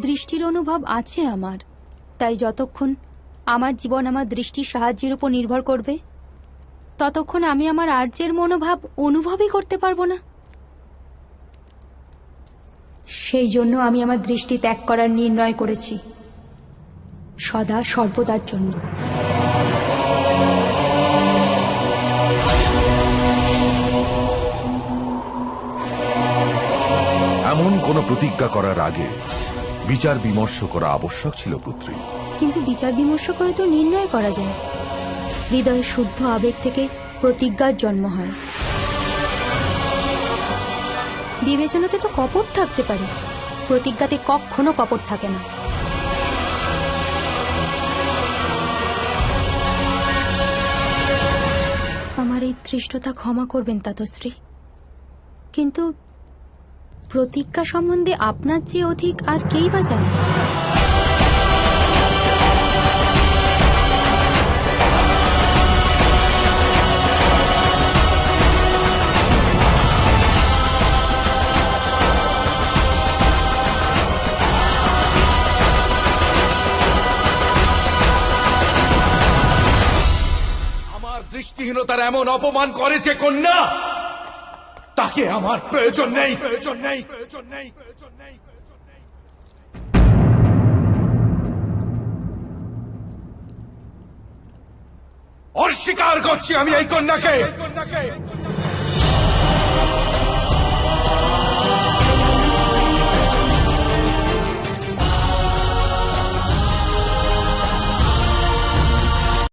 দৃষ্টির অনুভব আছে আমার। তাই যতক্ষণ আমার জীবন আমার দৃষ্টির সাহায্যের উপর নির্ভর করবে, ততক্ষণ আমি আমার আর্যের মনোভাব অনুভবই করতে পারব না। সেই জন্য আমি আমার দৃষ্টি ত্যাগ করার নির্ণয় করেছি। সদা সর্বদার জন্য। এমন কোন প্রতিজ্ঞা করার আগে বিচার বিমর্শ করা আবশ্যক ছিল পুত্রী। কিন্তু বিচার বিমর্শ করে তো নির্ণয় করা যায়। হৃদয়ের শুদ্ধ আবেগ থেকে প্রতিজ্ঞার জন্ম হয়। বিবেচনাতে তো কপট থাকতে পারে। প্রতিজ্ঞাতে কখনো কপট থাকে না। আমার এই ধৃষ্টতা ক্ষমা করবেন তাতশ্রী। কিন্তু প্রতিজ্ঞা সম্বন্ধে আপনার চেয়ে অধিক আর কেই বা জানে? দৃষ্টিহীনতার এমন অপমান করেছে কন্যা! তাকে আমার প্রয়োজন নেই। প্রয়োজন নেই প্রয়োজন নেই প্রয়োজন নেই অস্বীকার করছি আমি এই কন্যাকে কন্যাকে।